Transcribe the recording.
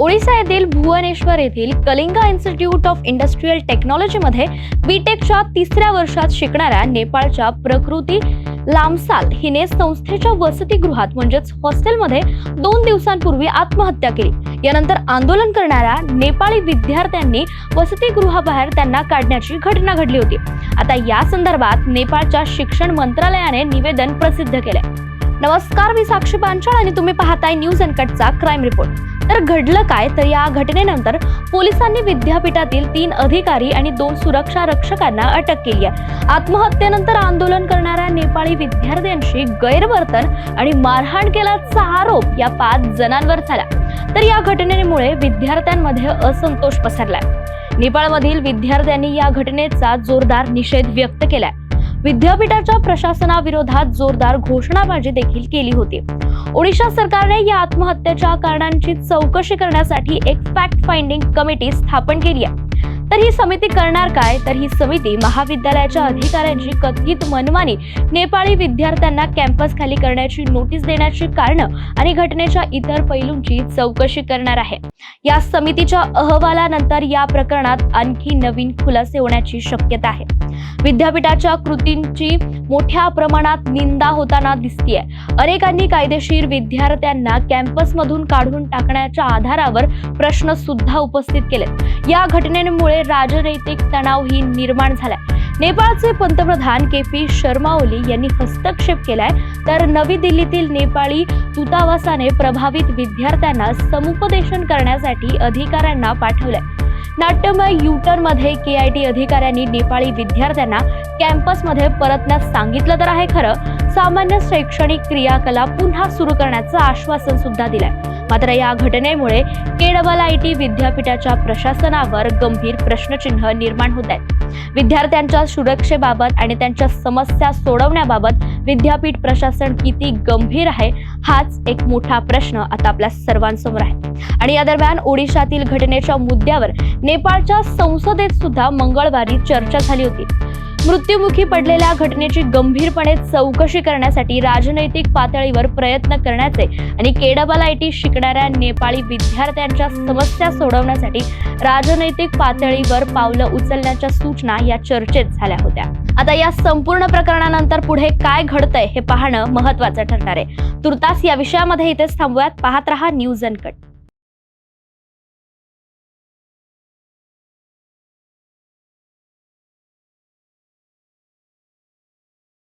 ओडिसा येथील भुवनेश्वर येथील Kalinga institute of industrial टेक्नॉलॉजीमध्ये बीटेकच्या तिसऱ्या वर्षात शिकणाऱ्या नेपाळच्या प्रकृती लांबसाल हिने संस्थेच्या वसतिगृहात म्हणजेच हॉस्टेलमध्ये दोन दिवसांपूर्वी आत्महत्या केली. यानंतर आंदोलन करणाऱ्या नेपाळी विद्यार्थ्यांनी वसतिगृहाबाहेर त्यांना काढण्याची घटना घडली होती. आता या संदर्भात नेपाळच्या शिक्षण मंत्रालयाने निवेदन प्रसिद्ध केले नमस्कार मी साक्षी पांचाळ आणि तुम्ही पाहताय न्यूज अनकटचा क्राईम रिपोर्ट. तर घडलं काय? तर या घटनेनंतर पोलिसांनी विद्यापीठातील तीन अधिकारी आणि दोन सुरक्षा रक्षकांना अटक केली आहे. आत्महत्येनंतर आंदोलन करणाऱ्या नेपाळी विद्यार्थ्यांशी गैरवर्तन आणि मारहाण केल्याचा आरोप या पाच जणांवर झाला. तर या घटनेमुळे विद्यार्थ्यांमध्ये असंतोष पसरलाय. नेपाळमधील विद्यार्थ्यांनी या घटनेचा जोरदार निषेध व्यक्त केलाय. विद्यापीठाच्या प्रशासनाविरोधात जोरदार घोषणाबाजी देखील केली होती. ओडिशा सरकारने या आत्महत्येच्या कारणांची चौकशी करण्यासाठी एक फॅक्ट फाइंडिंग कमिटी स्थापन केली आहे. तर ही समिती करणार काय? तर ही समिती महाविद्यालयाच्या अधिकाऱ्यांची कथित मनमानी नेपाळी विद्यार्थ्यांना कॅम्पस खाली करण्याची नोटीस देण्याची कारणं आणि घटनेच्या इतर पैलूंची चौकशी करणार आहे. या समितीच्या अहवालानंतर या प्रकरणात आणखी नवीन खुलासे होण्याची शक्यता आहे. विद्यापीठाच्या कृतींची मोठ्या प्रमाणात निंदा होताना दिसतीये. अनेकांनी कायदेशीर विद्यार्थ्यांना कॅम्पसमधून काढून टाकण्याच्या आधारावर प्रश्न सुद्धा उपस्थित केलेत. या घटनेमुळे राजनैतिक तणावही निर्माण झालाय. नेपाळचे पंतप्रधान के पी शर्मा ओली यांनी हस्तक्षेप केलाय तर नवी दिल्लीतील नेपाळी दूतावासाने प्रभावित विद्यार्थ्यांना समुपदेशन करण्यासाठी अधिकाऱ्यांना पाठवलंय. नाट्यमय युटर्नमध्ये के आय टी अधिकाऱ्यांनी नेपाळी विद्यार्थ्यांना कॅम्पसमध्ये परतण्यास सांगितलं तर आहे खरं. सामान्य शैक्षणिक क्रियाकलाप पुन्हा सुरू करण्याचं आश्वासन सुद्धा दिलंय. मात्र या घटनेमुळे के डबल आय टी विद्यापीठाच्या प्रशासनावर गंभीर प्रश्नचिन्ह निर्माण होत आहेत. विद्यार्थ्यांच्या सुरक्षेबाबत आणि त्यांच्या समस्या सोडवण्याबाबत विद्यापीठ प्रशासन किती गंभीर आहे हाच एक मोठा प्रश्न आता आपल्या सर्वांसमोर आहे. आणि या दरम्यान ओडिशातील घटनेच्या मुद्द्यावर नेपाळच्या संसदेत सुद्धा मंगळवारी चर्चा झाली होती. मृत्युमुखी पडलेल्या घटनेची गंभीरपणे चौकशी करण्यासाठी राजनैतिक पातळीवर प्रयत्न करण्याचे आणि केडबल आय टी शिकणाऱ्या नेपाळी विद्यार्थ्यांच्या समस्या सोडवण्यासाठी राजनैतिक पातळीवर पावलं उचलण्याच्या सूचना या चर्चेत झाल्या होत्या. आता या संपूर्ण प्रकरणानंतर पुढे काय घडतंय हे पाहणं महत्वाचं ठरणार आहे. तुर्तास या विषयामध्ये इथेच थांबूयात. पाहत रहा न्यूज अनकट.